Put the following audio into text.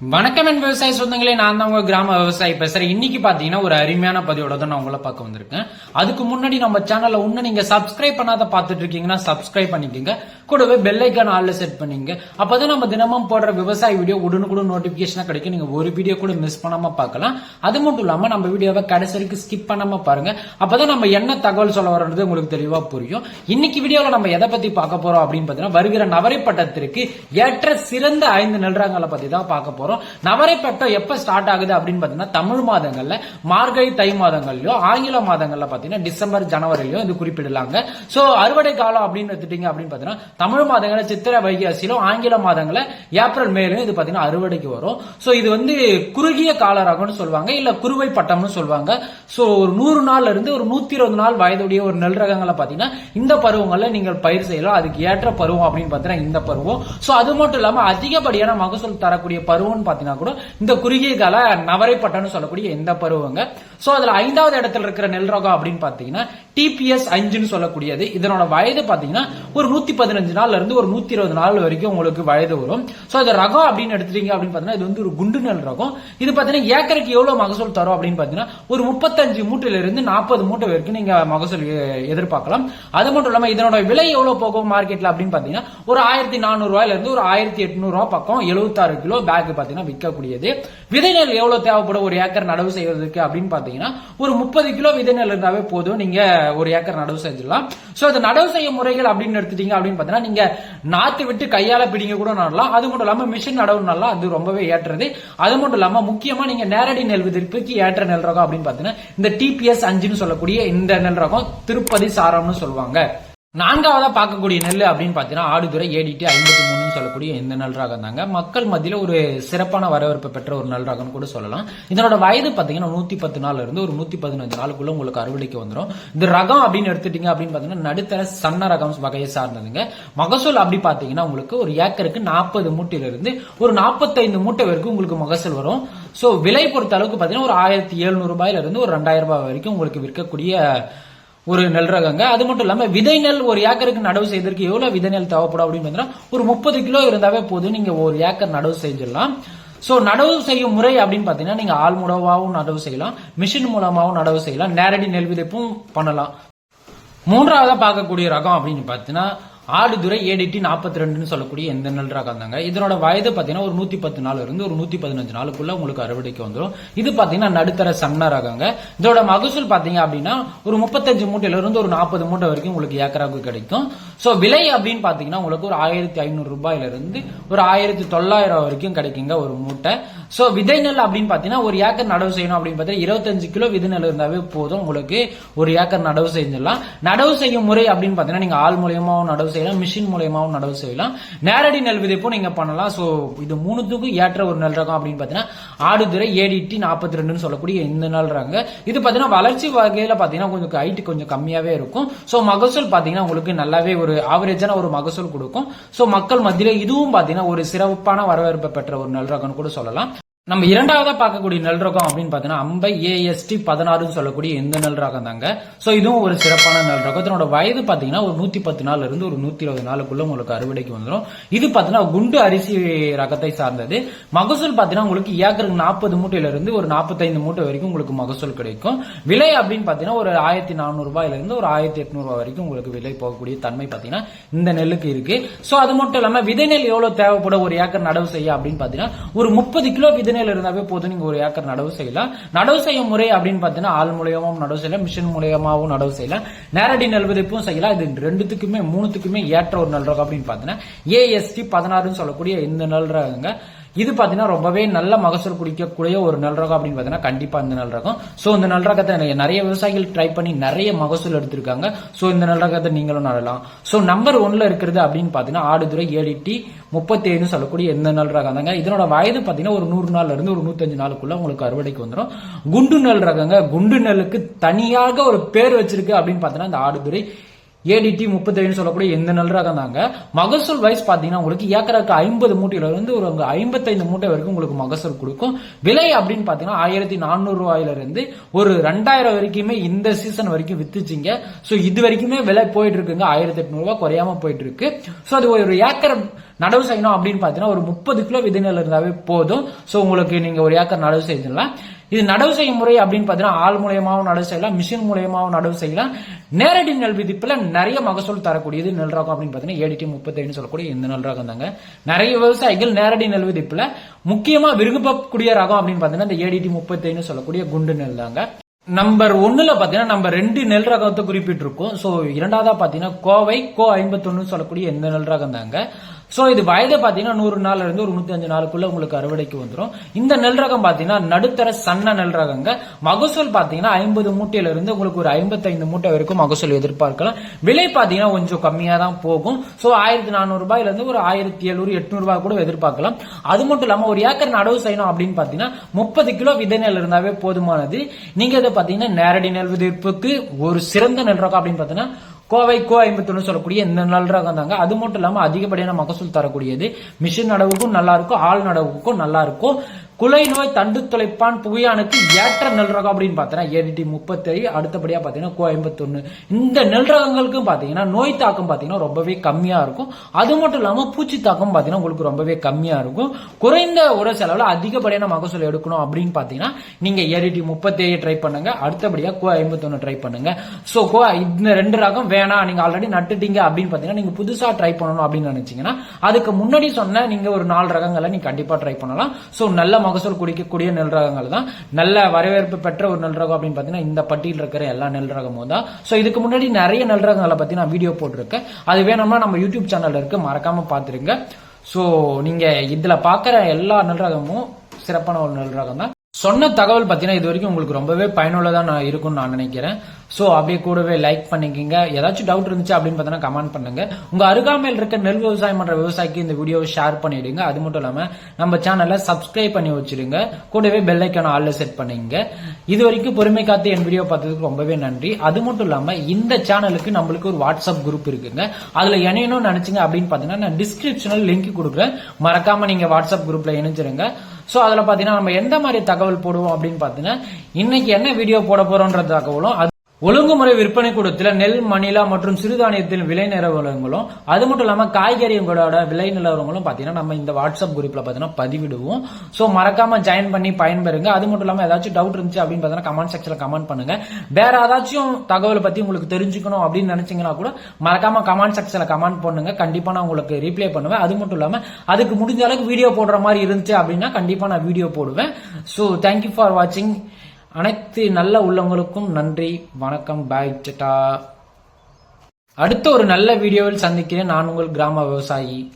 வணக்கம் என் விவசாய சொந்தங்களே நான் தான் உங்க கிராம விவசாயி பேசுறேன். இன்னைக்கு பாத்தீங்கன்னா ஒரு அருமையான பதிவோட தான் நான் உங்களை பார்க்க வந்திருக்கேன். அதுக்கு முன்னாடி நம்ம சேனல்ல இன்னும் நீங்க சப்ஸ்கிரைப் பண்ணாத பாத்துட்டு இருக்கீங்கன்னா சப்ஸ்கிரைப் பண்ணிக்கோங்க. கூடவே பெல் ஐக்கான் ஆல்ல செட் பண்ணிங்க அப்பதான் நம்ம தினமும் போடுற விவசாய வீடியோ உடனுக்குடன் நோட்டிபிகேஷனா கிடைக்கும். நீங்க ஒரு வீடியோ கூட மிஸ் பண்ணாம பார்க்கலாம். அது மட்டும் இல்லாம நம்ம வீடியோவை கடைசி வரைக்கும் ஸ்கிப் பண்ணாம பாருங்க. அப்பதான் நம்ம என்ன தகவல் சொல்ல வரோன்றது உங்களுக்கு தெளிவா புரியும். இன்னைக்கு வீடியோல நம்ம எதை பத்தி பார்க்க போறோம் அப்படின்னு பாத்தீங்கன்னா வருகிற நவரை பட்டத்திற்கு ஏற்ற சிறந்த ஐந்து நெல்ரங்களை பத்தி தான் பார்க்க போறோம். நவரை பட்டம் எப்ப ஸ்டார்ட் ஆகுது அப்படின்னு பாத்தீங்கன்னா தமிழ் மாதங்கள்ல மார்கழி தை மாதங்கள்லயோ ஆங்கில மாதங்கள்ல பாத்தீங்கன்னா டிசம்பர் ஜனவரிலயோ இது குறிப்பிடலாங்க. சோ அறுவடை காலம் அப்படின்னு எடுத்துட்டீங்க அப்படின்னு பாத்தீங்கன்னா தமிழ் மாதங்கள சித்திரை வைகாசியிலும் ஆங்கில மாதங்கள ஏப்ரல் மேலும் இது பாத்தீங்கன்னா அறுவடைக்கு வரும். சோ இது வந்து குறுகிய கால ரகம்னு சொல்லுவாங்க இல்ல குறுவை பட்டம்னு சொல்லுவாங்க. சோ ஒரு நூறு நாள்ல இருந்து ஒரு நூத்தி இருபது நாள் வயதுடைய ஒரு நெல் ரகங்களை பாத்தீங்கன்னா இந்த பருவங்கள்ல நீங்கள் பயிர் செய்யலாம். அதுக்கு ஏற்ற பருவம் அப்படின்னு பாத்தீங்கன்னா இந்த பருவம். சோ அது மட்டும் இல்லாம அதிகப்படியான மகசூல் தரக்கூடிய பருவம் பருவம்னு பாத்தீங்கன்னா கூட இந்த குறுகிய கால நவரை பட்டம்னு சொல்லக்கூடிய இந்த பருவங்க சோ அதுல ஐந்தாவது இடத்துல இருக்கிற நெல் ரகம் அப்படின்னு பாத்தீங்கன்னா டிபிஎஸ் அஞ்சுன்னு சொல்லக்கூடியது. இதனோட வயது பாத்தீங்கன்னா ஒரு நூத்தி பதினஞ்சு நாள்ல இருந்து ஒரு நூத்தி இருபது நாள் வரைக்கும் உங்களுக்கு வயது வரும். சோ அது ரகம் அப்படின்னு எடுத்துட்டீங்க அப்படின்னு பாத்தீங்கன்னா இது வந்து ஒரு குண்டு நெல் ரகம். இது பாத்தீங்கன்னா ஏக்கருக்கு எவ்வளவு மகசூல் தரும் அப்படின்னு பாத்தீங்கன்னா ஒரு முப்பத்தஞ்சு மூட்டையில இருந்து நாற்பது மூட்டை வரைக்கும் நீங்க மகசூல் எ- எதிர்பார்க்கலாம். அது மட்டும் இல்லாம இதனோட விலை எவ்வளவு போகும் மார்க்கெட்ல அப்படின்னு பாத்தீங்கன்னா ஒரு ஆயிரத்தி நானூறு ரூபாயில இருந்து ஒரு ஆயிரத்தி எட்நூறு ரூபாய் பக்கம் எழுபத்தாறு கிலோ பேக் பாத்தீங்கன்னா விற்கக்கூடியது. விதை நெல் எவ்வளவு தேவைப்படும்? ஒரு ஏக்கர் நடவு செய்வதற்கு அப்படின்னு பார்த்தீங்கன்னா ஒரு முப்பது கிலோ விதை நெல் இருந்தாவே போதும். நீங்க ஒரு ஏக்கர் நடவு செஞ்சிடலாம். சோ அது நடவு செய்ய முறைகள் அப்படின்னு எடுத்துட்டீங்க அப்படின்னு பாத்தீங்கன்னா நீங்க நாத்து விட்டு கையால பிடிங்க கூட நடலாம். அது மட்டும் இல்லாம மிஷின் நடவு நடலாம் அது ரொம்பவே ஏற்றது. அது மட்டும் இல்லாம முக்கியமா நீங்க நேரடி நெல் விதிப்புக்கு ஏற்ற நெல் ரகம் அப்படின்னு பார்த்தீங்கன்னா இந்த டிபிஎஸ் அஞ்சுன்னு சொல்லக்கூடிய இந்த நெல் ரகம் திருப்பதி சாரம்னு சொல்லுவாங்க. நான்காவதா பார்க்கக்கூடிய நெல் அப்படின்னு பாத்தீங்கன்னா ஆடுதுறை ஏடிடி ஐம்பத்தி மூணுன்னு சொல்லக்கூடிய இந்த நெல் ரகம் தாங்க மக்கள் மத்தியில் ஒரு சிறப்பான வரவேற்பு பெற்ற ஒரு நெல் ரகம்னு கூட சொல்லலாம். இதனோட வயது பாத்தீங்கன்னா நூத்தி பத்து நாள்ல இருந்து ஒரு நூத்தி பதினஞ்சு நாளுக்குள்ள உங்களுக்கு அறுவடைக்கு வந்துடும் இந்த ரகம் அப்படின்னு எடுத்துட்டீங்க அப்படின்னு பார்த்தீங்கன்னா நடுத்தர சன்ன ரகம் வகையை சார்ந்ததுங்க. மகசூல் அப்படி பார்த்தீங்கன்னா உங்களுக்கு ஒரு ஏக்கருக்கு நாற்பது மூட்டையில இருந்து ஒரு நாற்பத்தைந்து மூட்டை வரைக்கும் உங்களுக்கு மகசூல் வரும். சோ விலை பொறுத்த அளவுக்கு பாத்தீங்கன்னா ஒரு ஆயிரத்தி எழுநூறு ரூபாயில இருந்து ஒரு ரெண்டாயிரம் ரூபாய் வரைக்கும் உங்களுக்கு விற்கக்கூடிய ஒரு நெல் ரகங்க. அது மட்டும் இல்லாம விதை நெல் ஒரு ஏக்கருக்கு நடவு செய்வதற்கு எவ்வளவு விதை நெல் தேவைப்படும் அப்படின்னு பார்த்தீங்கன்னா ஒரு முப்பது கிலோ இருந்தாவே போதும். நீங்க ஒரு ஏக்கர் நடவு செஞ்சிடலாம். சோ நடவு செய்யும் முறை அப்படின்னு பாத்தீங்கன்னா நீங்க ஆள் மூலமாகவும் நடவு செய்யலாம். மிஷின் மூலமாகவும் நடவு செய்யலாம். நேரடி நெல் விதைப்பும் பண்ணலாம். மூன்றாவதா பார்க்கக்கூடிய ரகம் அப்படின்னு பார்த்தீங்கன்னா ஆடுதுறை ஏடிடி நாற்பத்தி ரெண்டுன்னு சொல்லக்கூடிய எந்த நெல் ரகம் இருந்தாங்க? இதனோட வயது பார்த்தீங்கன்னா ஒரு நூத்தி பத்து நாள் இருந்து ஒரு நூத்தி பதினஞ்சு நாளுக்குள்ள உங்களுக்கு அறுவடைக்கு வந்துடும் இது பார்த்தீங்கன்னா நடுத்தர சன்ன ரகங்க. இதோட மகசூல் பார்த்தீங்க அப்படின்னா ஒரு முப்பத்தஞ்சு மூட்டையில இருந்து ஒரு நாற்பது மூட்டை வரைக்கும் உங்களுக்கு ஏக்கராவுக்கு கிடைக்கும். சோ விலை அப்படின்னு பார்த்தீங்கன்னா உங்களுக்கு ஒரு ஆயிரத்தி ஐநூறு ரூபாயில இருந்து ஒரு ஆயிரத்தி தொள்ளாயிரம் வரைக்கும் கிடைக்குங்க ஒரு மூட்டை. சோ விதை நெல் அப்படின்னு பார்த்தீங்கன்னா ஒரு ஏக்கர் நடவு செய்யணும் அப்படின்னு பார்த்தீங்கன்னா இருபத்தஞ்சு கிலோ விதை நெல் இருந்தாவே போதும். உங்களுக்கு ஒரு ஏக்கர் நடவு செஞ்சிடலாம். நடவு செய்யும் முறை அப்படின்னு பார்த்தீங்கன்னா நீங்க ஆள் மூலியமாவும் நடவு செய்யலாம் மிஷின் மூலயமாவும் நடவு செய்யலாம். நேரடி நெல் விதைப்பும் நீங்க பண்ணலாம். ஸோ இது மூணுத்துக்கும் ஏற்ற ஒரு நெல் ரகம் அப்படின்னு பார்த்தீங்கன்னா ஆடுதுறை ஏடிடி நாற்பத்தி ரெண்டுன்னு சொல்லக்கூடிய இந்த நெல் ரகம் இது பார்த்தீங்கன்னா வளர்ச்சி வகையில பார்த்தீங்கன்னா கொஞ்சம் ஹைட் கொஞ்சம் கம்மியாவே இருக்கும். சோ மகசூல் பார்த்தீங்கன்னா உங்களுக்கு நல்லாவே ஒரு ஆவரேஜான ஒரு மகசூல் கொடுக்கும். சோ மக்கள் மத்தியில இதுவும் பார்த்தீங்கன்னா ஒரு சிறப்பான வரவேற்பை பெற்ற ஒரு நெல் ரகம்னு கூட சொல்லலாம். நம்ம இரண்டாவதா பார்க்கக்கூடிய நெல் ரகம் அப்படின்னு பாத்தீங்கன்னா அம்பை ஏஎஸ்டி பதினாறுன்னு சொல்லக்கூடிய இந்த நெல் ரகம் தாங்க சோ இதுவும் ஒரு சிறப்பான நெல் ரகம். இதனோட வயது பாத்தீங்கன்னா ஒரு நூத்தி பத்து நாள்ல இருந்து ஒரு நூத்தி இருபது நாளுக்குள்ள உங்களுக்கு அறுவடைக்கு வந்துடும் இது பாத்தீங்கன்னா குண்டு அரிசி ரகத்தை சார்ந்தது. மகசூல் பாத்தீங்கன்னா உங்களுக்கு ஏக்கருக்கு நாற்பது மூட்டையில இருந்து ஒரு நாற்பத்தைந்து மூட்டை வரைக்கும் உங்களுக்கு மகசூல் கிடைக்கும். விலை அப்படின்னு பாத்தீங்கன்னா ஒரு ஆயிரத்தி நானூறு ரூபாயில இருந்து ஒரு ஆயிரத்தி எட்நூறு ரூபாய் வரைக்கும் உங்களுக்கு விலை போகக்கூடிய தன்மை பாத்தீங்கன்னா இந்த நெல்லுக்கு இருக்கு. சோ அது மட்டும் இல்லாம விதை நெல் எவ்வளவு தேவைப்படும்? ஒரு ஏக்கர் நடவு செய்ய அப்படின்னு பாத்தீங்கன்னா ஒரு முப்பது கிலோ விதை நெல் இருந்தாவே போதும். நீங்க ஒரு ஏக்கர் நடவு செய்யலாம். நடவு செய்யும் முறை அப்படின்னு பாத்தீங்கன்னா ஆள் மூலியமாவும் நடவு செய்யலாம். மிஷின் மூலயமாவும் நடவு செய்யலாம். நேரடி நெல் விதைப்பும் செய்யலாம். இது ரெண்டுத்துக்குமே மூணுத்துக்குமே ஏற்ற ஒரு நெல் ரகம் அப்படின்னு பாத்தீங்கன்னா ஏஎஸ்டி பதினாறுன்னு சொல்லக்கூடிய இந்த நெல் ரகங்க. இது பார்த்தீங்கன்னா ரொம்பவே நல்ல மகசூல் குடிக்கக்கூடிய ஒரு நல் ரகம் அப்படின்னு பார்த்தீங்கன்னா கண்டிப்பாக இந்த நல் ரகம் ஸோ இந்த நல் ரகத்தை நிறைய- விவசாயிகள் ட்ரை பண்ணி நிறைய மகசூல் எடுத்திருக்காங்க. ஸோ இந்த நல் ரகத்தை நீங்களும் நடலாம். ஸோ நம்பர் ஒன்ல இருக்கிறது அப்படின்னு பார்த்தீங்கன்னா ஆடுதுறை ஏடிடி முப்பத்தி சொல்லக்கூடிய எந்த நல் ரகம் தாங்க. இதனோட வயது பார்த்தீங்கன்னா ஒரு நூறு நாள்ல இருந்து ஒரு நூத்தஞ்சு நாளுக்குள்ள உங்களுக்கு அறுவடைக்கு வந்துடும் குண்டு நெல் ரகங்க குண்டு நெல்லுக்கு தனியாக ஒரு பேர் வச்சிருக்கு அப்படின்னு பார்த்தீங்கன்னா இந்த ஆடுதுறை ஏடிடி முப்பத்தேழு சொல்லக்கூடிய எந்த நெல் ரகம் தாங்க மகசூல் வைஸ் பாத்தீங்கன்னா உங்களுக்கு ஏக்கராக்கு ஐம்பது மூட்டையில இருந்து ஒரு ஐம்பத்தைந்து மூட்டை வரைக்கும் உங்களுக்கு மகசூல் கொடுக்கும். விலை அப்படின்னு பாத்தீங்கன்னா ஆயிரத்தி நானூறு ரூபாயில இருந்து ஒரு ரெண்டாயிரம் வரைக்குமே இந்த சீசன் வரைக்கும் வித்துச்சிங்க. சோ இது வரைக்குமே விலை போயிட்டு இருக்குங்க ஆயிரத்தி எட்நூறு ரூபாய் குறையாம போயிட்டு இருக்கு சோ அது ஒரு ஏக்கர் நடவு செய்யணும் அப்படின்னு பாத்தீங்கன்னா ஒரு முப்பது கிலோ விதை நெல் இருந்தாவே போதும். சோ உங்களுக்கு நீங்க ஒரு ஏக்கர் நடவு செய்யலாம் இது நடவு செய்யும் முறை அப்படின்னு பாத்தீங்கன்னா ஆள் மூலயமாவும் நடவு செய்யலாம் மிஷின் மூலியமாவும் நடவு செய்யலாம். நேரடி நெல் விதிப்புல நிறைய மகசூல் தரக்கூடியது நெல் ரகம் அப்படின்னு பாத்தீங்கன்னா ஏடிடி முப்பத்தேழு சொல்லக்கூடிய இந்த நெல் ரகம் தாங்க. நிறைய விவசாயிகள் நேரடி நெல் விதிப்புல முக்கியமா விரும்பக்கூடிய ரகம் அப்படின்னு பாத்தீங்கன்னா இந்த ஏடிடி முப்பத்தேழு சொல்லக்கூடிய குண்டு நெல் தாங்க. நம்பர் ஒண்ணுல பாத்தீங்கன்னா நம்ம ரெண்டு நெல் ரகத்தை குறிப்பிட்டிருக்கோம். சோ இரண்டாவதா பாத்தீங்கன்னா கோவை கோ ஐம்பத்தொன்னு சொல்லக்கூடிய இந்த நெல் ரகம் தாங்க. சோ இது வயது பாத்தீங்கன்னா நூறு நாள்ல இருந்து ஒரு நூத்தி அஞ்சு நாளுக்குள்ள உங்களுக்கு அறுவடைக்கு வந்துடும் இந்த நெல் ரகம் பாத்தீங்கன்னா நடுத்தர சன்ன நெல் ரகங்க. மகசூல் பாத்தீங்கன்னா ஐம்பது மூட்டையில இருந்து உங்களுக்கு ஒரு ஐம்பத்தைந்து மூட்டை வரைக்கும் மகசூல் எதிர்பார்க்கலாம். விலை பாத்தீங்கன்னா கொஞ்சம் கம்மியா தான் போகும். சோ ஆயிரத்தி நானூறு ரூபாயில இருந்து ஒரு ஆயிரத்தி எழுநூறு எட்நூறு ரூபாய் கூட எதிர்பார்க்கலாம். அது மட்டும் இல்லாம ஒரு ஏக்கர் நடவு செய்யணும் அப்படின்னு பாத்தீங்கன்னா முப்பது கிலோ விதை நெல் இருந்தாவே போதுமானது. நீங்க இதை பாத்தீங்கன்னா நேரடி நெல் விதிப்புக்கு ஒரு சிறந்த நெல் ரகம் அப்படின்னு பாத்தீங்கன்னா கோவை கோ ஐம்பத்தொன்னு சொல்லக்கூடிய இந்த நெல் ரகம் தாங்க அது மட்டும் இல்லாம அதிகப்படியான மகசூல் தரக்கூடியது. மிஷின் நடவுக்கும் நல்லா இருக்கும் ஆள் நடவுக்கும் நல்லா இருக்கும். குலை நோய் தண்டு துளைப்பான் புகையானுக்கு ஏற்ற நெல் ரகம் அப்படின்னு பார்த்தீங்கன்னா ஏடிடி முப்பத்தேழு அடுத்தபடியாக பார்த்தீங்கன்னா கோ இந்த நெல் ரகங்களுக்கும் பார்த்தீங்கன்னா நோய் தாக்கம் பார்த்தீங்கன்னா ரொம்பவே கம்மியாக இருக்கும். அது மட்டும் இல்லாமல் பூச்சி தாக்கம் பார்த்தீங்கன்னா உங்களுக்கு ரொம்பவே கம்மியாக இருக்கும். குறைந்த உர செலவில் அதிகப்படியான மகசூல் எடுக்கணும் அப்படின்னு பார்த்தீங்கன்னா நீங்கள் ஏடிடி முப்பத்தேழு ட்ரை பண்ணுங்க. அடுத்தபடியாக கோ ட்ரை பண்ணுங்க. ஸோ கோ இந்த ரெண்டு ரகம் வேணாம். நீங்கள் ஆல்ரெடி நட்டுட்டீங்க அப்படின்னு பார்த்தீங்கன்னா நீங்கள் புதுசாக ட்ரை பண்ணணும் அப்படின்னு நினைச்சீங்கன்னா அதுக்கு முன்னாடி சொன்ன நீங்கள் ஒரு நாலு ரகங்களை நீங்கள் கண்டிப்பாக ட்ரை பண்ணலாம். ஸோ நல்ல மகசூல் குடிக்கக்கூடிய நெல் ரகங்கள் தான். நல்ல வரவேற்பு பெற்ற ஒரு நெல் ரகம் அப்படின்னு பாத்தீங்கன்னா இந்த பட்டியல் இருக்கிற எல்லா நெல் ரகமும் தான். சோ இதுக்கு முன்னாடி நிறைய நெல் ரகங்களை பத்தி நான் வீடியோ போட்டிருக்கேன். அது வேணும்னா நம்ம யூடியூப் சேனல்ல இருக்கு. மறக்காம பாத்துருங்க சோ நீங்க இதுல பாக்குற எல்லா நெல் ரகமும் சிறப்பான ஒரு நெல் ரகம் தான். சொன்ன தகவல் பார்த்தீங்கன்னா இது வரைக்கும் உங்களுக்கு ரொம்பவே பயனுள்ளதா நான் இருக்கும்னு நான் நினைக்கிறேன். ஸோ அப்படியே கூடவே லைக் பண்ணிக்கிங்க. ஏதாச்சும் டவுட் இருந்துச்சு அப்படின்னு பார்த்தீங்கன்னா கமெண்ட் பண்ணுங்க. உங்க அருகாமையில் இருக்க நெல் விவசாயம் பண்ற விவசாயிக்கு இந்த வீடியோவை ஷேர் பண்ணிடுங்க. அது மட்டும் இல்லாம நம்ம சேனலை சப்ஸ்கிரைப் பண்ணி வச்சிருங்க கூடவே பெல் ஐக்கான ஆல்ல செட் பண்ணிங்க. இது வரைக்கும் பொறுமை காத்து என் வீடியோ பார்த்ததுக்கு ரொம்பவே நன்றி. அது மட்டும் இல்லாம இந்த சேனலுக்கு நம்மளுக்கு ஒரு வாட்ஸ்அப் குரூப் இருக்குங்க. அதுல இணையணும்னு நினைச்சிங்க அப்படின்னு பார்த்தீங்கன்னா நான் டிஸ்கிரிப்ஷனில் லிங்க் கொடுக்குறேன். மறக்காம நீங்க வாட்ஸ்அப் குரூப்ல இணைஞ்சிருங்க. ஸோ அதுல பாத்தீங்கன்னா நம்ம எந்த மாதிரி தகவல் போடுவோம் அப்படின்னு பார்த்தீங்கன்னா இன்னைக்கு என்ன வீடியோ போட போறோன்ற தகவலும் அது ஒழுங்குமுறை விற்பனை கூடத்தில் நெல் மணிலா மற்றும் சிறுதானியத்தின் விலை நிலவரங்களும் அது மட்டும் இல்லாமல் காய்கறிகளோட விலை நிலவரங்களும் பார்த்தீங்கன்னா நம்ம இந்த வாட்ஸ்அப் குரூப்பில் பார்த்தீங்கன்னா பதிவிடுவோம். ஸோ மறக்காம ஜாயின் பண்ணி பயன்பெறுங்க. அது மட்டும் இல்லாமல் ஏதாச்சும் டவுட் இருந்துச்சு அப்படின்னு பார்த்தீங்கன்னா கமெண்ட் செக்ஷனில் கமெண்ட் பண்ணுங்க. வேற ஏதாச்சும் தகவலை பற்றி உங்களுக்கு தெரிஞ்சுக்கணும் அப்படின்னு நினைச்சீங்கன்னா கூட மறக்காம கமெண்ட் செக்ஷனில் கமெண்ட் பண்ணுங்க. கண்டிப்பாக நான் உங்களுக்கு ரிப்ளை பண்ணுவேன். அது மட்டும் இல்லாமல் அதுக்கு முடிஞ்ச அளவுக்கு வீடியோ போடுற மாதிரி இருந்துச்சு அப்படின்னா கண்டிப்பாக நான் வீடியோ போடுவேன். ஸோ தேங்க்யூ ஃபார் வாட்சிங் அனைத்து நல்ல உள்ளவங்களுக்கும் நன்றி. வணக்கம். Bye tata. அடுத்த ஒரு நல்ல வீடியோவில் சந்திக்கிறேன். நான் உங்கள் கிராம விவசாயி.